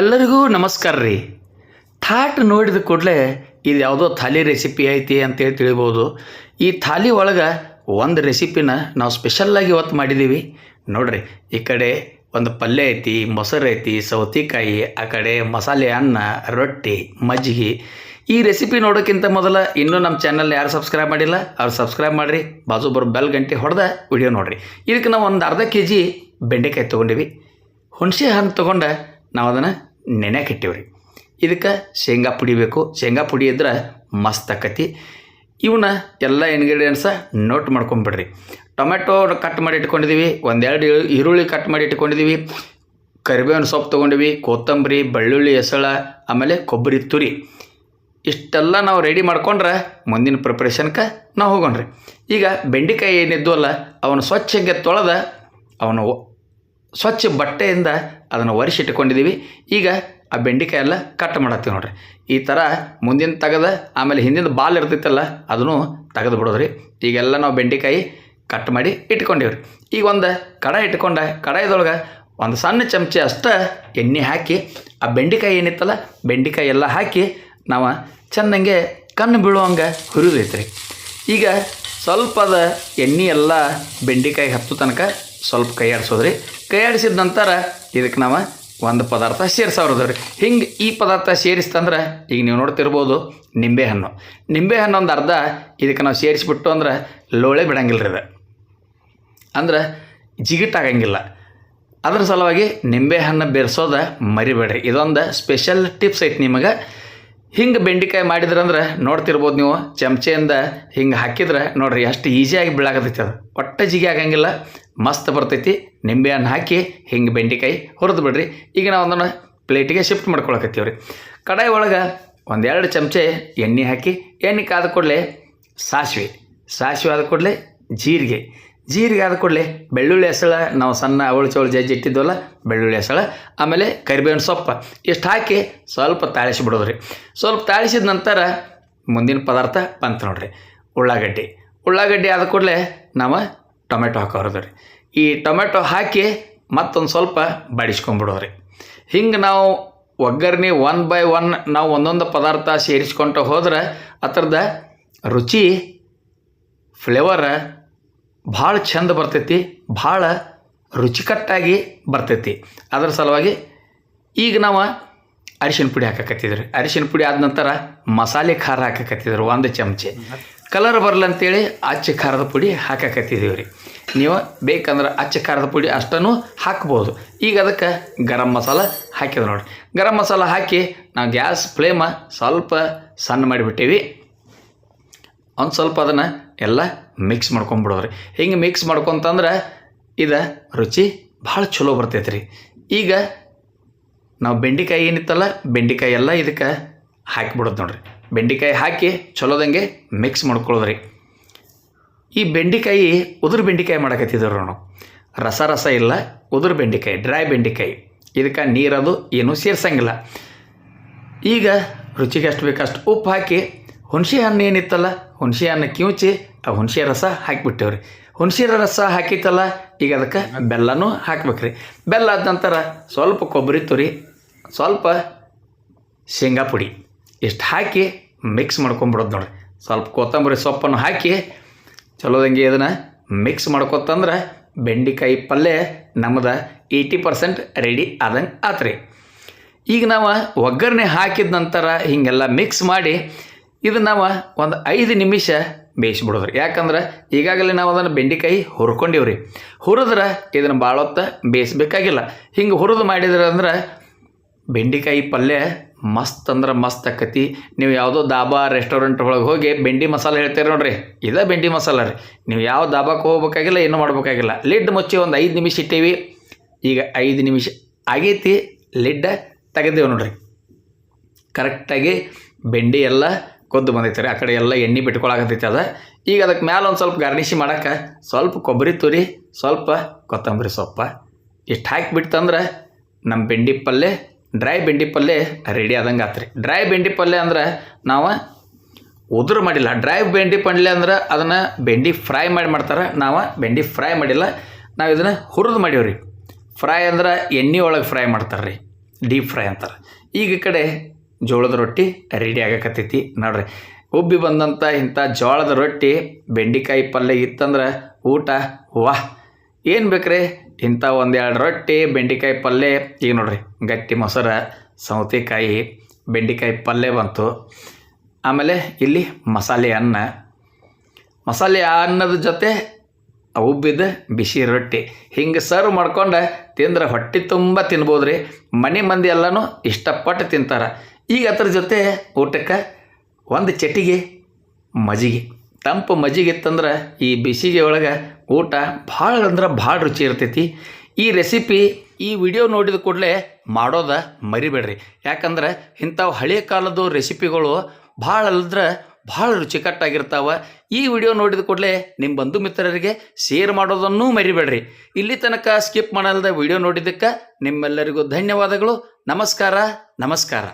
ಎಲ್ಲರಿಗೂ ನಮಸ್ಕಾರ ರೀ. ಥಾಟ್ ನೋಡಿದ ಕೂಡಲೇ ಇದು ಯಾವುದೋ ಥಾಲಿ ರೆಸಿಪಿ ಐತಿ ಅಂತೇಳಿ ತಿಳಿಬೋದು. ಈ ಥಾಲಿ ಒಳಗೆ ಒಂದು ರೆಸಿಪಿನ ನಾವು ಸ್ಪೆಷಲ್ಲಾಗಿ ಇವತ್ತು ಮಾಡಿದ್ದೀವಿ ನೋಡ್ರಿ, ಈ ಕಡೆ ಒಂದು ಪಲ್ಯ ಐತಿ, ಮೊಸರು ಐತಿ, ಸೌತೆಕಾಯಿ, ಆ ಕಡೆ ಮಸಾಲೆ ಅನ್ನ, ರೊಟ್ಟಿ ಮಜ್ಜಿಗೆ ಈ ರೆಸಿಪಿ ನೋಡೋಕ್ಕಿಂತ ಮೊದಲ ಇನ್ನೂ ನಮ್ಮ ಚಾನಲ್ ಯಾರು ಸಬ್ಸ್ಕ್ರೈಬ್ ಮಾಡಿಲ್ಲ, ಅವ್ರು ಸಬ್ಸ್ಕ್ರೈಬ್ ಮಾಡಿರಿ. ಬಾಜು ಬರೋ ಬೆಲ್ ಗಂಟೆ ಹೊಡೆದ ವಿಡಿಯೋ ನೋಡಿರಿ. ಇದಕ್ಕೆ ನಾವು ಒಂದು ಅರ್ಧ ಕೆ ಜಿ ಬೆಂಡೆಕಾಯಿ ತೊಗೊಂಡಿವಿ. ಹುಣಸೆ ಹಣ್ಣು ತೊಗೊಂಡು ನಾವು ಅದನ್ನು ನೆನೆಯಕ್ಕೆ ರೀ ಇದಕ್ಕೆ ಶೇಂಗಾ ಪುಡಿ ಬೇಕು. ಶೇಂಗಾ ಪುಡಿ ಇದ್ರೆ ಮಸ್ತ್ ಆಕತಿ. ಇವನ್ನ ಎಲ್ಲ ಇಂಗ್ರೀಡಿಯೆಂಟ್ಸ ನೋಟ್ ಮಾಡ್ಕೊಂಬಿಡ್ರಿ. ಟೊಮೆಟೊ ಕಟ್ ಮಾಡಿ ಇಟ್ಕೊಂಡಿದ್ದೀವಿ ಒಂದೆರಡು ಈರು- ಈರುಳ್ಳಿ ಕಟ್ ಮಾಡಿ ಇಟ್ಕೊಂಡಿದ್ದೀವಿ ಕರಿಬೇವಿನ ಸೊಪ್ಪು ತೊಗೊಂಡಿವಿ. ಕೊತ್ತಂಬರಿ, ಬೆಳ್ಳುಳ್ಳಿ, ಹೆಸಳ, ಆಮೇಲೆ ಕೊಬ್ಬರಿ ತುರಿ. ಇಷ್ಟೆಲ್ಲ ನಾವು ರೆಡಿ ಮಾಡ್ಕೊಂಡ್ರೆ ಮುಂದಿನ ಪ್ರಿಪ್ರೇಷನ್ಗೆ ನಾವು ಹೋಗೋಣ್ರಿ. ಈಗ ಬೆಂಡೆಕಾಯಿ ಏನಿದ್ದು ಅಲ್ಲ ಅವನು ಸ್ವಚ್ಛಗೆ ತೊಳೆದ ಅವನು ಸ್ವಚ್ಛ ಬಟ್ಟೆಯಿಂದ ಅದನ್ನು ಒರೆಸಿಟ್ಕೊಂಡಿದ್ದೀವಿ ಈಗ ಆ ಬೆಂಡೆಕಾಯಿ ಎಲ್ಲ ಕಟ್ ಮಾಡತ್ತೀವಿ ನೋಡ್ರಿ. ಈ ಥರ ಮುಂದಿನ ತೆಗೆದ, ಆಮೇಲೆ ಹಿಂದಿನ ಬಾಲ್ ಇರ್ತೈತಲ್ಲ, ಅದನ್ನು ತೆಗೆದು ಬಿಡೋದ್ರಿ. ಈಗೆಲ್ಲ ನಾವು ಬೆಂಡೆಕಾಯಿ ಕಟ್ ಮಾಡಿ ಇಟ್ಕೊಂಡಿವ್ರಿ. ಈಗ ಒಂದು ಕಡಾಯಿ ಇಟ್ಕೊಂಡ, ಕಡಾಯದೊಳಗೆ ಒಂದು ಸಣ್ಣ ಚಮಚ ಅಷ್ಟ ಎಣ್ಣೆ ಹಾಕಿ, ಆ ಬೆಂಡೆಕಾಯಿ ಏನಿತ್ತಲ್ಲ, ಬೆಂಡೆಕಾಯಿ ಎಲ್ಲ ಹಾಕಿ ನಾವು ಚೆನ್ನಾಗೆ ಕಣ್ಣು ಬೀಳುವಂಗೆ ಹುರಿದೈತ್ರಿ. ಈಗ ಸ್ವಲ್ಪ ಅದ ಎಣ್ಣೆ ಎಲ್ಲ ಬೆಂಡೆಕಾಯಿ ಹತ್ತು ತನಕ ಸ್ವಲ್ಪ ಕೈ ಆಡಿಸೋದ್ರಿ ಕೈ ಆಡಿಸಿದ ನಂತರ ಇದಕ್ಕೆ ನಾವು ಒಂದು ಪದಾರ್ಥ ಸೇರಿಸೋದ್ರಿ ಹಿಂಗೆ ಈ ಪದಾರ್ಥ ಸೇರಿಸ್ತಂದ್ರೆ ಈಗ ನೀವು ನೋಡ್ತಿರ್ಬೋದು ನಿಂಬೆಹಣ್ಣು ನಿಂಬೆಹಣ್ಣು ಒಂದು ಅರ್ಧ ಇದಕ್ಕೆ ನಾವು ಸೇರಿಸ್ಬಿಟ್ಟು ಅಂದ್ರೆ ಲೋಳೆ ಬಿಡಂಗಿಲ್ಲ ರೀ ಅದು. ಅಂದ್ರೆ ಜಿಗಿಟಾಗಂಗಿಲ್ಲ ಅದ್ರ ಸಲುವಾಗಿ ನಿಂಬೆಹಣ್ಣು ಬೆರೆಸೋದ ಮರಿಬೇಡ್ರಿ. ಇದೊಂದು ಸ್ಪೆಷಲ್ ಟಿಪ್ಸ್ ಐತಿ ನಿಮಗೆ. ಹಿಂಗೆ ಬೆಂಡೆಕಾಯಿ ಮಾಡಿದ್ರಂದ್ರೆ ನೋಡ್ತಿರ್ಬೋದು ನೀವು, ಚಮಚೆಯಿಂದ ಹಿಂಗೆ ಹಾಕಿದ್ರೆ ನೋಡ್ರಿ ಎಷ್ಟು ಈಸಿಯಾಗಿ ಬೀಳಾಕತೈತಿ ಅದು. ಒಟ್ಟ ಜಿಗಿ ಆಗಂಗಿಲ್ಲ, ಮಸ್ತ್ ಬರ್ತೈತಿ. ನಿಂಬೆಹಣ್ಣು ಹಾಕಿ ಹಿಂಗೆ ಬೆಂಡೆಕಾಯಿ ಹುರಿದು ಬಿಡ್ರಿ. ಈಗ ನಾವು ಅದನ್ನು ಪ್ಲೇಟಿಗೆ ಶಿಫ್ಟ್ ಮಾಡ್ಕೊಳಕತ್ತೀವಿ ರೀ ಕಡಾಯಿ ಒಳಗೆ ಒಂದೆರಡು ಚಮಚೆ ಎಣ್ಣೆ ಹಾಕಿ, ಎಣ್ಣೆ ಕಾದ ಕೂಡಲೇ ಸಾಸಿವೆ. ಸಾಸಿವೆ ಆದ ಕೂಡಲೇ ಜೀರಿಗೆ. ಜೀರಿಗೆ ಆದ ಕೂಡಲೇ ಬೆಳ್ಳುಳ್ಳಿ ಹೆಸಳ, ನಾವು ಸಣ್ಣ ಅವಳು ಚವಳು ಜಜ್ಜಿ ಇಟ್ಟಿದ್ವಲ್ಲ, ಬೆಳ್ಳುಳ್ಳಿ ಹೆಸಳ, ಆಮೇಲೆ ಕರಿಬೇವಿನ ಸೊಪ್ಪು, ಇಷ್ಟು ಹಾಕಿ ಸ್ವಲ್ಪ ತಾಳಿಸಿ ಬಿಡೋದ್ರಿ. ಸ್ವಲ್ಪ ತಾಳಿಸಿದ ನಂತರ ಮುಂದಿನ ಪದಾರ್ಥ ಬಂತು ನೋಡ್ರಿ, ಉಳ್ಳಾಗಡ್ಡಿ. ಉಳ್ಳಾಗಡ್ಡಿ ಆದ ಕೂಡಲೇ ನಾವು ಟೊಮೆಟೊ ಹಾಕೋದ್ರಿ ಈ ಟೊಮೆಟೊ ಹಾಕಿ ಮತ್ತೊಂದು ಸ್ವಲ್ಪ ಬಡಿಸ್ಕೊಂಬಿಡೋದ್ರಿ. ಹಿಂಗೆ ನಾವು ಒಗ್ಗರಣೆ ಒನ್ ಬೈ ಒನ್ ನಾವು ಒಂದೊಂದು ಪದಾರ್ಥ ಸೇರಿಸ್ಕೊಂಡು ಹೋದ್ರೆ ಅದ್ರದ ರುಚಿ ಫ್ಲೇವರ್ ಭಾಳ ಚಂದ ಬರ್ತೈತಿ, ಭಾಳ ರುಚಿಕಟ್ಟಾಗಿ ಬರ್ತೈತಿ. ಅದರ ಸಲುವಾಗಿ ಈಗ ನಾವು ಅರಿಶಿನ ಪುಡಿ ಹಾಕಕತ್ತಿದ್ರು. ಅರಿಶಿನ ಪುಡಿ ಆದ ನಂತರ ಮಸಾಲೆ ಖಾರ ಹಾಕಕತ್ತಿದ್ರು ಒಂದು ಚಮಚೆ. ಕಲರ್ ಬರಲಂತೇಳಿ ಅಚ್ಚ ಖಾರದ ಪುಡಿ ಹಾಕಕತ್ತಿದ್ದೀವಿ ರೀ ನೀವು ಬೇಕಂದ್ರೆ ಅಚ್ಚ ಖಾರದ ಪುಡಿ ಅಷ್ಟನ್ನು ಹಾಕ್ಬೋದು. ಈಗ ಅದಕ್ಕೆ ಗರಂ ಮಸಾಲ ಹಾಕಿದ್ರು ನೋಡಿ ಗರಂ ಮಸಾಲ ಹಾಕಿ ನಾವು ಗ್ಯಾಸ್ ಫ್ಲೇಮ ಸ್ವಲ್ಪ ಸಣ್ಣ ಮಾಡಿಬಿಟ್ಟೀವಿ. ಒಂದು ಸ್ವಲ್ಪ ಅದನ್ನು ಎಲ್ಲ ಮಿಕ್ಸ್ ಮಾಡ್ಕೊಂಬಿಡೋದ್ರಿ ಹಿಂಗೆ ಮಿಕ್ಸ್ ಮಾಡ್ಕೊಂತಂದ್ರೆ ಇದು ರುಚಿ ಭಾಳ ಚಲೋ ಬರ್ತೈತೆ ರೀ ಈಗ ನಾವು ಬೆಂಡೆಕಾಯಿ ಏನಿತ್ತಲ್ಲ, ಬೆಂಡೆಕಾಯಿ ಎಲ್ಲ ಇದಕ್ಕೆ ಹಾಕಿಬಿಡೋದು ನೋಡ್ರಿ. ಬೆಂಡೆಕಾಯಿ ಹಾಕಿ ಚಲೋದಂಗೆ ಮಿಕ್ಸ್ ಮಾಡ್ಕೊಳ್ಳೋದ್ರಿ ಈ ಬೆಂಡೆಕಾಯಿ ಉದುರು ಬೆಂಡೆಕಾಯಿ ಮಾಡಕತ್ತಿದ್ರು ನಾವು. ರಸ ರಸ ಇಲ್ಲ, ಉದುರು ಬೆಂಡೆಕಾಯಿ ಡ್ರೈ ಬೆಂಡೆಕಾಯಿ. ಇದಕ್ಕೆ ನೀರದು ಏನೂ ಸೇರ್ಸಂಗಿಲ್ಲ. ಈಗ ರುಚಿಗೆ ಎಷ್ಟು ಬೇಕಷ್ಟು ಉಪ್ಪು ಹಾಕಿ ಹುಣಸೆ ಹಣ್ಣು ಏನಿತ್ತಲ್ಲ? ಹುಣಸೆ ಹಣ್ಣು ಕಿವುಚಿ, ಆ ಹುಣಸೆ ರಸ ಹಾಕಿಬಿಟ್ಟೇವ್ರಿ. ಹುಣಸೆ ರಸ ಹಾಕಿತ್ತಲ್ಲ, ಈಗ ಅದಕ್ಕೆ ಬೆಲ್ಲನೂ ಹಾಕ್ಬೇಕ್ರಿ. ಬೆಲ್ಲ ಆದ ನಂತರ ಸ್ವಲ್ಪ ಕೊಬ್ಬರಿ ತುರಿ, ಸ್ವಲ್ಪ ಶೇಂಗಾ ಪುಡಿ. ಇಷ್ಟು ಹಾಕಿ ಮಿಕ್ಸ್ ಮಾಡ್ಕೊಂಬಿಡೋದು ನೋಡ್ರಿ. ಸ್ವಲ್ಪ ಕೊತ್ತಂಬರಿ ಸೊಪ್ಪನ್ನು ಹಾಕಿ ಚಲೋದಂಗೆ ಇದನ್ನು ಮಿಕ್ಸ್ ಮಾಡ್ಕೊತಂದ್ರೆ ಬೆಂಡೆಕಾಯಿ ಪಲ್ಯ ನಮ್ದು ಏಯ್ಟಿ ಪರ್ಸೆಂಟ್ ರೆಡಿ ಆದಂಗೆ ಆತ್ರಿ. ಈಗ ನಾವು ಒಗ್ಗರಣೆ ಹಾಕಿದ ನಂತರ ಹೀಗೆಲ್ಲ ಮಿಕ್ಸ್ ಮಾಡಿ ಇದು ನಾವು ಒಂದು ಐದು ನಿಮಿಷ ಬೇಯಿಸ್ಬಿಡೋದ್ರಿ. ಯಾಕಂದ್ರೆ ಈಗಾಗಲೇ ನಾವು ಅದನ್ನು ಬೆಂಡೆಕಾಯಿ ಹುರ್ಕೊಂಡಿವ್ರಿ. ಹುರಿದ್ರೆ ಇದನ್ನು ಭಾಳ ಹೊತ್ತು ಬೇಯಿಸ್ಬೇಕಾಗಿಲ್ಲ. ಹಿಂಗೆ ಹುರಿದು ಮಾಡಿದ್ರೆ ಅಂದ್ರೆ ಬೆಂಡೆಕಾಯಿ ಪಲ್ಯ ಮಸ್ತ್ ಅಂದ್ರೆ ಮಸ್ತ್ ಆಕತಿ. ನೀವು ಯಾವುದೋ ದಾಬಾ ರೆಸ್ಟೋರೆಂಟ್ ಒಳಗೆ ಹೋಗಿ ಬೆಂಡಿ ಮಸಾಲೆ ಹೇಳ್ತೀರಿ ನೋಡ್ರಿ. ಇದೇ ಬೆಂಡಿ ಮಸಾಲ ರೀ. ನೀವು ಯಾವ ದಾಬಾಕ್ಕೆ ಹೋಗ್ಬೇಕಾಗಿಲ್ಲ ಏನು ಮಾಡ್ಬೇಕಾಗಿಲ್ಲ. ಲಿಡ್ ಮುಚ್ಚಿ ಒಂದು ಐದು ನಿಮಿಷ ಇಟ್ಟೀವಿ. ಈಗ ಐದು ನಿಮಿಷ ಆಗೈತಿ. ಲಿಡ್ ತೆಗೆದೇವು ನೋಡ್ರಿ. ಕರೆಕ್ಟಾಗಿ ಬೆಂಡಿ ಎಲ್ಲ ಕೊದ್ದು ಬಂದೈತೆ ಆ ಕಡೆ ಎಲ್ಲ ಎಣ್ಣೆ ಬಿಟ್ಕೊಳಕತ್ತೈತೆ ಅದು. ಈಗ ಅದಕ್ಕೆ ಮ್ಯಾಲೆ ಒಂದು ಸ್ವಲ್ಪ ಗಾರ್ನಿಶಿ ಮಾಡಕ್ಕೆ ಸ್ವಲ್ಪ ಕೊಬ್ಬರಿ ತುರಿ, ಸ್ವಲ್ಪ ಕೊತ್ತಂಬರಿ ಸೊಪ್ಪು ಇಷ್ಟು ಹಾಕಿಬಿಡ್ತಂದ್ರೆ ನಮ್ಮ ಬೆಂಡಿ ಪಲ್ಯ ಡ್ರೈ ಬೆಂಡಿ ಪಲ್ಯ ರೆಡಿ ಆದಂಗೆ ಆತ್ರಿ. ಡ್ರೈ ಬೆಂಡಿ ಪಲ್ಯ ಅಂದ್ರೆ ನಾವು ಉದುರು ಮಾಡಿಲ್ಲ. ಡ್ರೈ ಬೆಂಡಿ ಪಲ್ಯ ಅಂದ್ರೆ ಅದನ್ನು ಬೆಂಡಿ ಫ್ರೈ ಮಾಡಿ ಮಾಡ್ತಾರೆ. ನಾವು ಬೆಂಡಿ ಫ್ರೈ ಮಾಡಿಲ್ಲ. ನಾವು ಇದನ್ನು ಹುರಿದು ಮಾಡೀವಿ ರೀ ಫ್ರೈ ಅಂದ್ರೆ ಎಣ್ಣೆ ಒಳಗೆ ಫ್ರೈ ಮಾಡ್ತಾರೆ ರೀ ಡೀಪ್ ಫ್ರೈ ಅಂತಾರೆ. ಈಗ ಈ ಕಡೆ ಜೋಳದ ರೊಟ್ಟಿ ರೆಡಿ ಆಗಕತ್ತೈತಿ. ನೋಡ್ರಿ, ಉಬ್ಬಿ ಬಂದಂಥ ಇಂಥ ಜೋಳದ ರೊಟ್ಟಿ ಬೆಂಡಿಕಾಯಿ ಪಲ್ಯ ಇತ್ತಂದ್ರೆ ಊಟ ವಾ ಏನು ಬೇಕ್ರಿ? ಇಂಥ ಒಂದೆರಡು ರೊಟ್ಟಿ, ಬೆಂಡಿಕಾಯಿ ಪಲ್ಯ. ಈಗ ನೋಡ್ರಿ, ಗಟ್ಟಿ ಮೊಸರು, ಸೌತೆಕಾಯಿ, ಬೆಂಡಿಕಾಯಿ ಪಲ್ಯ ಬಂತು. ಆಮೇಲೆ ಇಲ್ಲಿ ಮಸಾಲೆ ಅನ್ನ. ಮಸಾಲೆ ಅನ್ನದ ಜೊತೆ ಉಬ್ಬಿದ ಬಿಸಿ ರೊಟ್ಟಿ. ಹಿಂಗೆ ಸರ್ವ್ ಮಾಡ್ಕೊಂಡು ತಿಂದ್ರೆ ಹೊಟ್ಟೆ ತುಂಬ ತಿನ್ಬೋದು ರೀ ಮನೆ ಮಂದಿ ಎಲ್ಲನೂ ಇಷ್ಟಪಟ್ಟು ತಿಂತಾರೆ. ಈಗ ಅದ್ರ ಜೊತೆ ಊಟಕ್ಕೆ ಒಂದು ಚಟಿಗೆ ಮಜ್ಜಿಗೆ. ತಂಪು ಮಜ್ಜಿಗೆ ಇತ್ತಂದ್ರೆ ಈ ಬಿಸಿಗೆ ಒಳಗೆ ಊಟ ಭಾಳ ಅಂದ್ರೆ ಭಾಳ ರುಚಿ ಇರ್ತೈತಿ. ಈ ರೆಸಿಪಿ ಈ ವಿಡಿಯೋ ನೋಡಿದ ಕೂಡಲೇ ಮಾಡೋದ ಮರಿಬೇಡ್ರಿ. ಯಾಕಂದ್ರೆ ಇಂಥವು ಹಳೆಯ ಕಾಲದ ರೆಸಿಪಿಗಳು ಭಾಳ ಅಲ್ದ್ರೆ ಭಾಳ ರುಚಿಕಟ್ಟಾಗಿರ್ತಾವೆ. ಈ ವಿಡಿಯೋ ನೋಡಿದ ಕೂಡಲೇ ನಿಮ್ಮ ಬಂಧು ಮಿತ್ರರಿಗೆ ಶೇರ್ ಮಾಡೋದನ್ನೂ ಮರಿಬೇಡ್ರಿ. ಇಲ್ಲಿ ತನಕ ಸ್ಕಿಪ್ ಮಾಡಲ್ದ ವಿಡಿಯೋ ನೋಡಿದ್ದಕ್ಕೆ ನಿಮ್ಮೆಲ್ಲರಿಗೂ ಧನ್ಯವಾದಗಳು. ನಮಸ್ಕಾರ ನಮಸ್ಕಾರ.